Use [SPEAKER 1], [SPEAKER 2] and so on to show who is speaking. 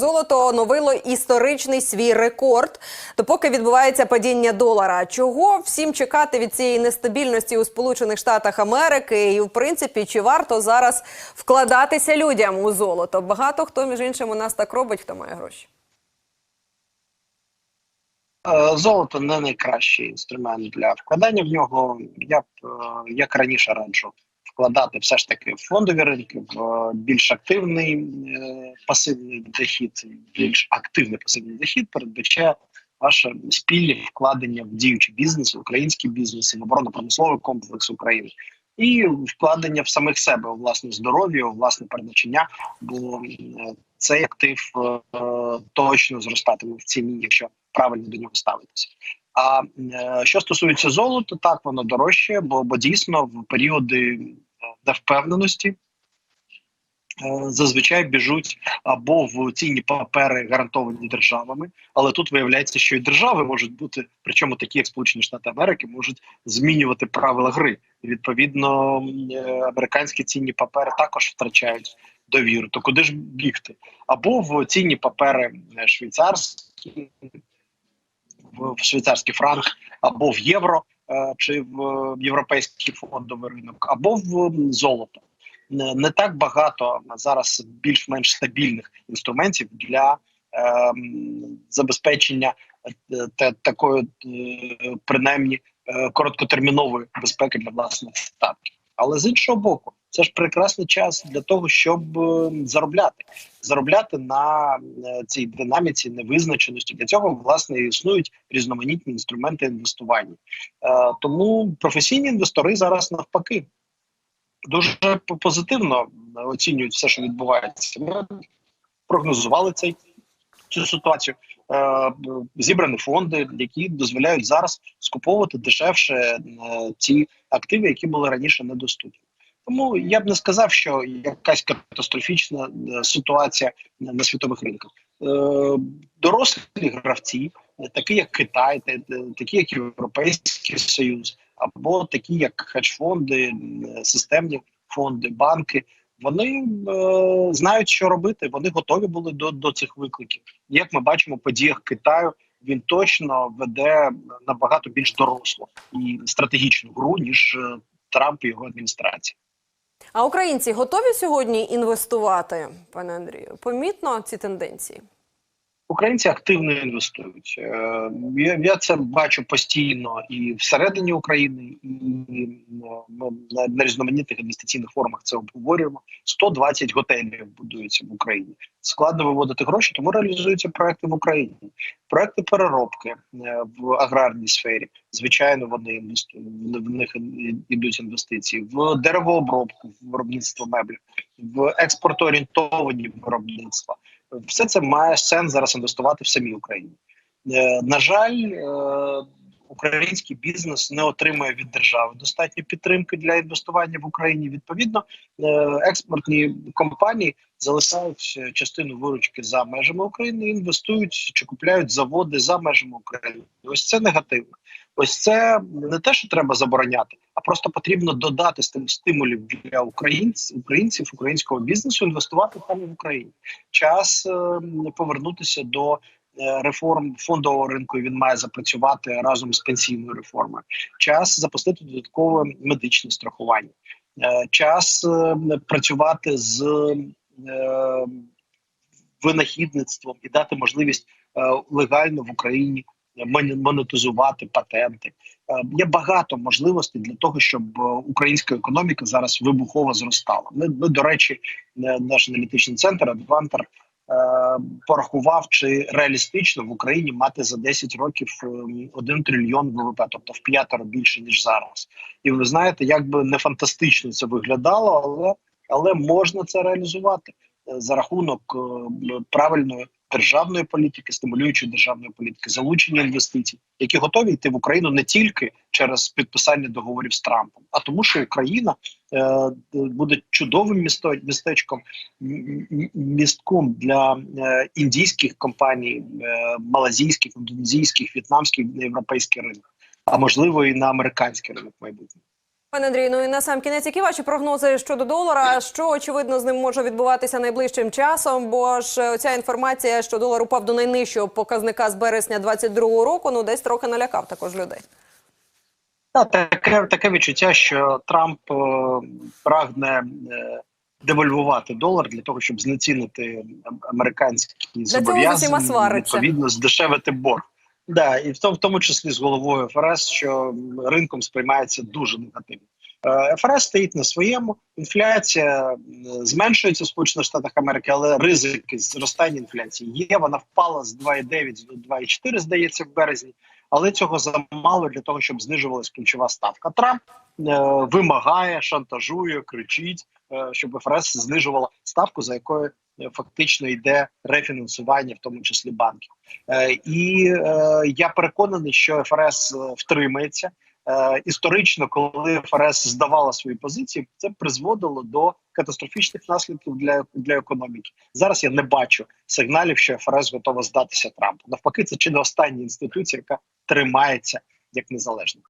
[SPEAKER 1] золото оновило історичний свій рекорд. Допоки відбувається падіння долара. Чого всім чекати від цієї нестабільності у Сполучених Штатах Америки? І в принципі, чи варто зараз вкладатися людям у золото? Багато хто між іншим у нас так робить, хто має гроші.
[SPEAKER 2] Е, Золото не найкращий інструмент для вкладання в нього. Я б е, як раніше раджу вкладати все ж таки в фондові ринки, в е, більш активний е, пасивний дохід, більш активний пасивний дохід передбачає ваше спільне вкладення в діючий бізнес, в український бізнес, в оборонно-промисловий комплекс України. І вкладення в самих себе у власне здоров'я, у власне передбачення, бо е, цей актив е, точно зростатиме в ціні, якщо правильно до нього ставитися. А е, що стосується золота, так воно дорожче, бо, бо дійсно в періоди е, невпевненості е, зазвичай біжуть або в цінні папери гарантовані державами, але тут виявляється, що і держави можуть бути, причому такі, як Сполучені Штати Америки, можуть змінювати правила гри. І, відповідно, американські цінні папери також втрачають довіру. То куди ж бігти? Або в цінні папери швейцарські, в в швейцарський франк, або в євро е, чи в е, європейський фондовий ринок, або в золото. Не, так багато зараз більш-менш стабільних інструментів для е, забезпечення е, та, такої, принаймні, короткотермінової безпеки для власних статків. Але з іншого боку, це ж прекрасний час для того, щоб е, заробляти, заробляти на е, цій динаміці невизначеності. Для цього власне існують різноманітні інструменти інвестування. Е, тому професійні інвестори зараз навпаки дуже позитивно оцінюють все, що відбувається. Ми прогнозували цей цю ситуацію. Зібрані фонди, які дозволяють зараз скуповувати дешевше ті активи, які були раніше недоступні. Тому я б не сказав, що якась катастрофічна е, ситуація на світових ринках. Е, Дорослі гравці, е, такі як Китай, та- та- такі як Європейський Союз, або такі як хедж-фонди, системні фонди, банки. Вони знають, що робити. Вони готові були до, до цих викликів. Як ми бачимо, в подіях Китаю він точно веде набагато більш дорослу і стратегічну гру ніж Трамп і його адміністрація.
[SPEAKER 1] А українці готові сьогодні інвестувати, пане Андрію? Помітно ці тенденції?
[SPEAKER 2] Українці активно інвестують. Е, Я, я це бачу постійно і всередині України, і е, на, на різноманітних інвестиційних форумах це обговорюємо. 120 готелів будуються в Україні. Складно виводити гроші, тому реалізуються проекти в Україні. Проекти переробки е, в аграрній сфері. Звичайно, вони інвестують в них ідуть інвестиції в деревообробку, в виробництво меблів, в експортоорієнтовані виробництва все це має сенс зараз інвестувати в самій Україні. Е, на жаль, е, український бізнес не отримує від держави достатньо підтримки для інвестування в Україні. Відповідно, е, експортні компанії залишають частину виручки за межами України, інвестують чи купляють заводи за межами України. Ось це негативно. Ось це не те, що треба забороняти, а просто потрібно додати стим- стимулів для українців, українців, українського бізнесу інвестувати саме в Україні. Час е, повернутися до реформ фондового ринку. Він має запрацювати разом з пенсійною реформою. Час запустити додаткове медичне страхування. Е, час е, працювати з е, винахідництвом і дати можливість е, легально в Україні монетизувати патенти. Е, Є багато можливостей для того, щоб е, українська економіка зараз вибухово зростала. Ми, ми до речі, е, наш аналітичний центр Адвантер е, порахував, чи реалістично в Україні мати за 10 років один 1 трильйон ВВП, тобто в п'ятеро більше ніж зараз. І ви знаєте, як би не фантастично це виглядало, але але можна це реалізувати е, за рахунок е, правильної державної політики, стимулюючої державної політики, залучення інвестицій, які готові йти в Україну не тільки через підписання договорів з Трампом, а тому, що Україна е, буде чудовим містечком містком для е, індійських компаній, е, малазійських, індонезійських, в'єтнамських на європейський ринок, а можливо і на американський ринок майбутнього.
[SPEAKER 1] Пане Андрію, ну і на сам кінець, які ваші прогнози щодо долара? Що очевидно з ним може відбуватися найближчим часом? Бо ж е, оця інформація, що долар упав до найнижчого показника з березня 22-го року, ну десь трохи налякав також людей.
[SPEAKER 2] Та, таке, таке відчуття, що Трамп е, прагне е, девальвувати долар для того, щоб знецінити американські зобов'язання, відповідно здешевити борг. Да, і в тому, числі з головою ФРС, що ринком сприймається дуже негативно. Е, ФРС стоїть на своєму. Інфляція зменшується в Сполучених Штатах Америки, але ризики зростання інфляції є. Вона впала з 2,9 до 2,4, здається, в березні. Але цього замало для того, щоб знижувалась ключова ставка. Трамп е, вимагає, шантажує, кричить, е, щоб ФРС знижувала ставку, за якою е, фактично йде рефінансування, в тому числі банків. Е, і е, я переконаний, що ФРС е, втримається. Е, історично, коли ФРС здавала свої позиції, це призводило до катастрофічних наслідків для, для економіки. Зараз я не бачу сигналів, що ФРС готова здатися Трампу. Навпаки, це чи не остання інституція, яка тримається як незалежна.